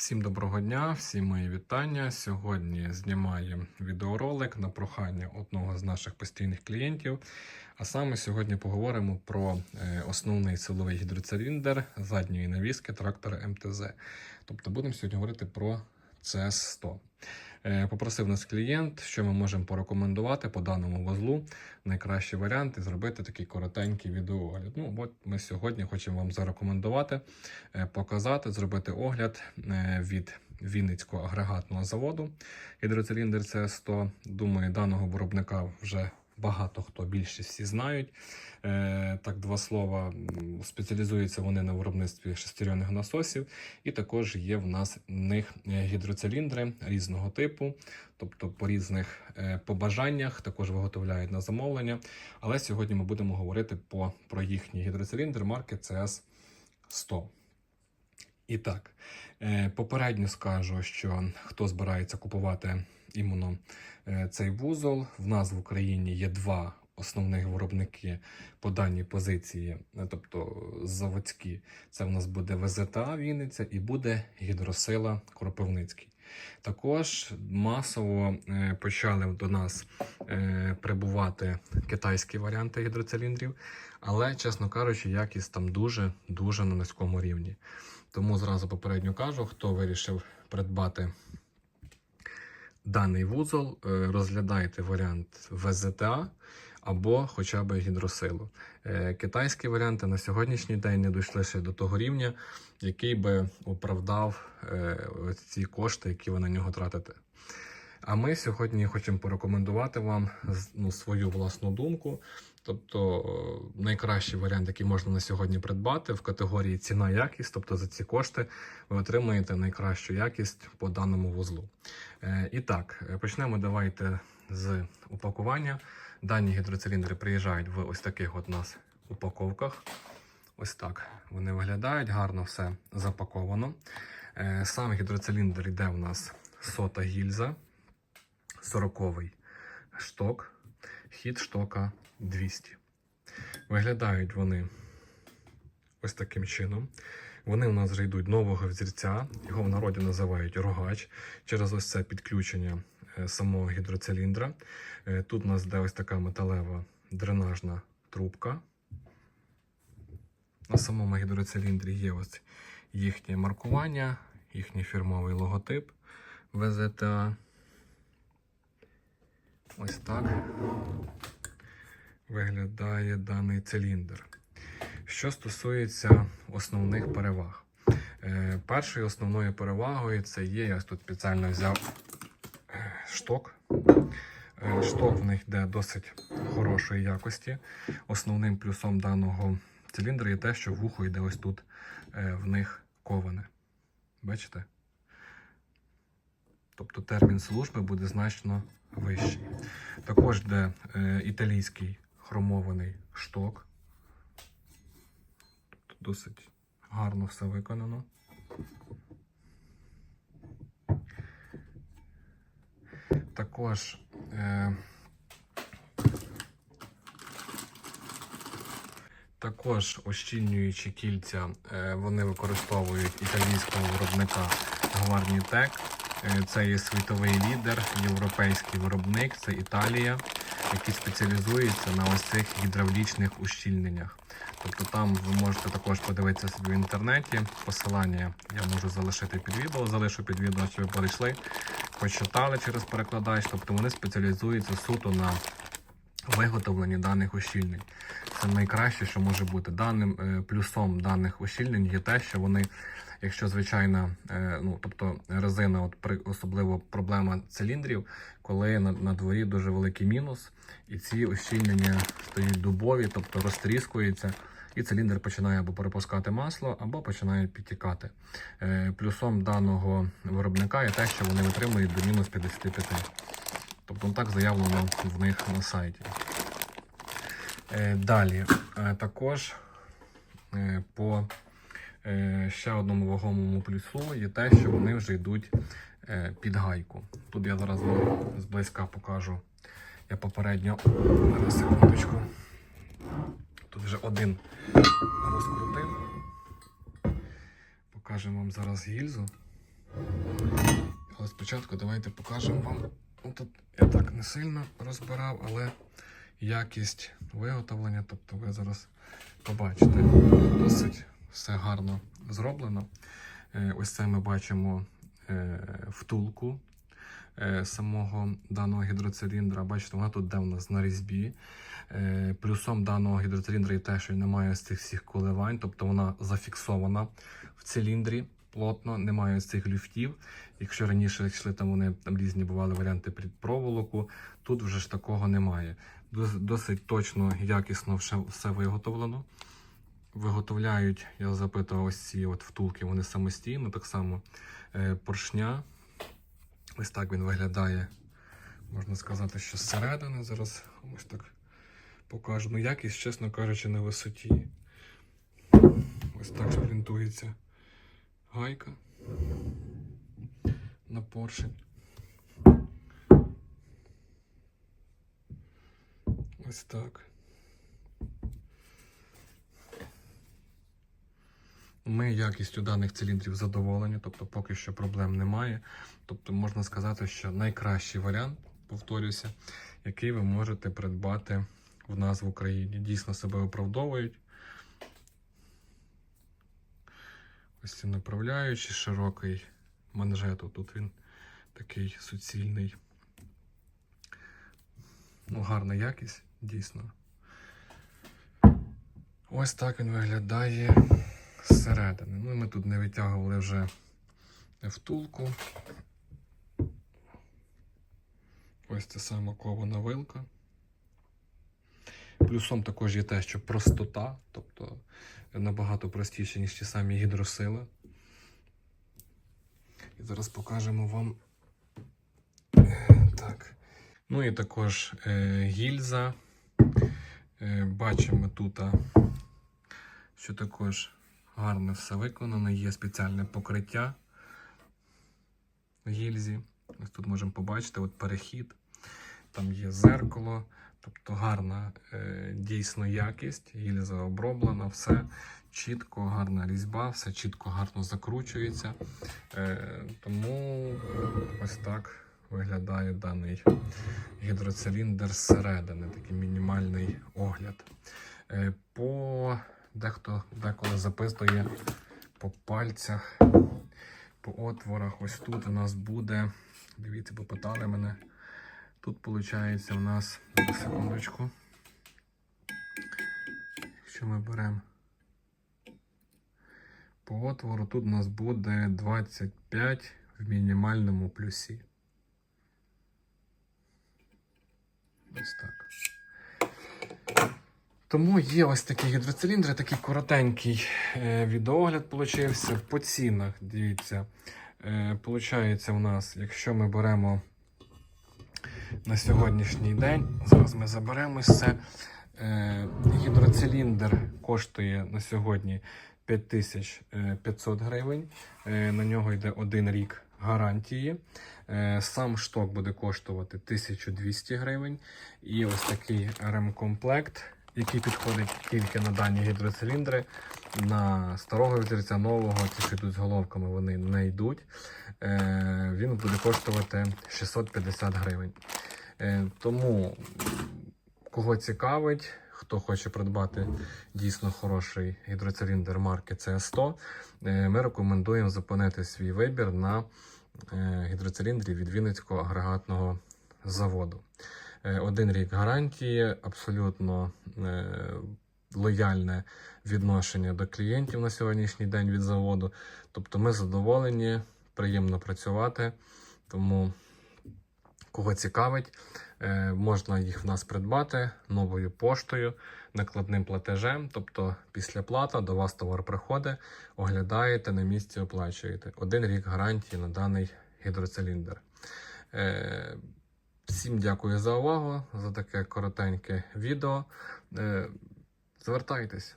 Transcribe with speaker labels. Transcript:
Speaker 1: Всім доброго дня, всі мої вітання. Сьогодні знімаю відеоролик на прохання одного з наших постійних клієнтів. А саме сьогодні поговоримо про е, основний силовий гідроциліндр задньої навіски трактора МТЗ. Тобто будемо сьогодні говорити про CS100. Е, Попросив нас клієнт, що ми можемо порекомендувати по даному вузлу. Найкращий варіант і зробити такий коротенький відеоогляд. Ну, от ми сьогодні хочемо вам зарекомендувати, е, показати, зробити огляд е, від Вінницького агрегатного заводу. Гідроциліндр CS100. Думаю, даного виробника вже багато хто більшість всі знають. Е, Так, два слова. Спеціалізуються вони на виробництві шестеренних насосів, і також є в нас в них е, гідроциліндри різного типу, тобто по різних е, побажаннях також виготовляють на замовлення. Але сьогодні ми будемо говорити по, про їхній гідроциліндр марки CS 100. І так, попередньо скажу, що хто збирається купувати іменно е, цей вузол, в нас в Україні є два основних виробники по даній позиції, е, тобто заводські. Це в нас буде ВЗТА Вінниця і буде гідросила Кропивницький. Також масово е, почали до нас прибувати китайські варіанти гідроциліндрів, але, чесно кажучи, якість там дуже дуже на низькому рівні. Тому зразу попередньо кажу, хто вирішив придбати даний вузол, е, розглядайте варіант ВЗТА або хоча б гідросилу. Е, Китайські варіанти на сьогоднішній день не дійшли ще до того рівня, який би оправдав е, ці кошти, які ви на нього тратите. А ми сьогодні хочемо порекомендувати вам ну, свою власну думку. Тобто е, найкращий варіант, який можна на сьогодні придбати в категорії ціна-якість, тобто за ці кошти ви отримаєте найкращу якість по даному вузлу. Е, І так, е, почнемо давайте з упакування. Дані гідроциліндри приїжджають в ось таких от нас упаковках. Ось так вони виглядають, гарно все запаковано. Сам гідроциліндр йде у нас сота гільза, 40-й шток, хід штока 200. Виглядають вони ось таким чином. Вони у нас вже йдуть нового взірця, його в народі називають рогач через ось це підключення е, самого гідроциліндра. Е, Тут у нас йде ось така металева дренажна трубка. На самому гідроциліндрі є ось їхнє маркування, їхній фірмовий логотип ВЗТА. Ось так виглядає даний циліндр. Що стосується основних переваг. Е, Першою основною перевагою це є, я тут спеціально взяв е, шток. Е, Шток в них йде досить хорошої якості. Основним плюсом даного циліндра є те, що вухо йде ось тут в них коване. Бачите? Тобто термін служби буде значно вищий. Також йде е, італійський хромований шток. Тобто досить гарно все виконано. Також е, також ощільнюючі кільця е, вони використовують італійського виробника Гварнітек. Е, Це є світовий лідер, європейський виробник, це Італія, який спеціалізується на ось цих гідравлічних ущільненнях. Тобто там ви можете також подивитися собі в інтернеті. Посилання я можу залишити під відео, залишу під відео, щоб ви перейшли, почитали через перекладач. Тобто вони спеціалізуються суто на виготовленні даних ущільнень. Це найкраще, що може бути. Даним е, плюсом даних ущільнень є те, що вони, якщо звичайна, е, ну тобто резина, от при особливо проблема циліндрів, коли на, на дворі дуже великий мінус, і ці ущільнення стають дубові, тобто розтріскуються. І циліндр починає або перепускати масло, або починає підтікати. Е, Плюсом даного виробника є те, що вони витримують до мінус 55. Тобто так заявлено в них на сайті. Е, Далі е, також е, по ще одному вагомому плюсу є те, що вони вже йдуть під гайку. Тут я зараз вам зблизька покажу. Я попередньо зараз секундочку. Тут вже один розкрутив. Покажемо вам зараз гільзу. Але спочатку давайте покажемо вам. Ну, Тут я так не сильно розбирав, але якість виготовлення, тобто ви зараз побачите, досить все гарно зроблено. Е, Ось це ми бачимо е, втулку е, самого даного гідроциліндра. Бачите, вона тут де в нас на різьбі. Плюсом даного гідроциліндра є те, що він не має з цих всіх коливань, тобто вона зафіксована в циліндрі плотно, немає з цих люфтів. Якщо раніше йшли там вони там різні бували варіанти під проволоку, тут вже ж такого немає. Дос- Досить точно, якісно все, виготовлено. Виготовляють, я запитував, ось ці от втулки, вони самостійно, так само е, поршня. Ось так він виглядає. Можна сказати, що зсередини зараз ось так покажу. Ну, якість, чесно кажучи, на висоті. Ось так шплінтується гайка на поршень. Ось так. Ми якістю даних циліндрів задоволені, тобто поки що проблем немає. Тобто можна сказати, що найкращий варіант, повторюся, який ви можете придбати в нас в Україні. Дійсно себе оправдовують. Ось ці направляючі, широкий манжет. Тут він такий суцільний. Ну, гарна якість, дійсно. Ось так він виглядає зсередини. Ну, ми тут не витягували вже втулку. Ось це сама кована вилка. Плюсом також є те, що простота, тобто набагато простіше, ніж ті самі гідросили. І зараз покажемо вам. Е, Так. Ну і також е, гільза. Е, бачимо тут, що також гарно все виконано. Є спеціальне покриття гільзі. Ось тут можемо побачити от перехід. Там є зеркало, тобто гарна е, дійсно якість, гільза оброблена, все чітко, гарна різьба, все чітко, гарно закручується. Е, тому ось так виглядає даний гідроциліндр зсередини, такий мінімальний огляд. Е, по дехто деколи записує по пальцях, по отворах. Ось тут у нас буде. Дивіться, попитали мене. Тут виходить у нас секундочку. Якщо ми беремо по отвору, тут у нас буде 25 в мінімальному плюсі. Ось так. Тому є ось такі гідроциліндри, такий коротенький е, відеогляд получився. По цінах, дивіться, е, получається у нас, якщо ми беремо на сьогоднішній день, зараз ми заберемо це. Е, гідроциліндр коштує на сьогодні 5500 гривень. На нього йде один рік гарантії. Е, сам шток буде коштувати 1200 гривень. І ось такий ремкомплект, який підходить тільки на дані гідроциліндри. На старого вітерця нового, ті, що йдуть з головками, вони не йдуть. Е, він буде коштувати 650 гривень. Е, тому, кого цікавить, хто хоче придбати дійсно хороший гідроциліндр марки CS100, е, ми рекомендуємо зупинити свій вибір на е, гідроциліндрі від Вінницького агрегатного заводу. Е, Один рік гарантії, абсолютно лояльне відношення до клієнтів на сьогоднішній день від заводу. Тобто ми задоволені, приємно працювати. Тому, кого цікавить, е, можна їх в нас придбати новою поштою, накладним платежем. Тобто, після плата до вас товар приходить, оглядаєте на місці, оплачуєте. Один рік гарантії на даний гідроциліндр. Е, Всім дякую за увагу, за таке коротеньке відео. Е, Звертайтесь.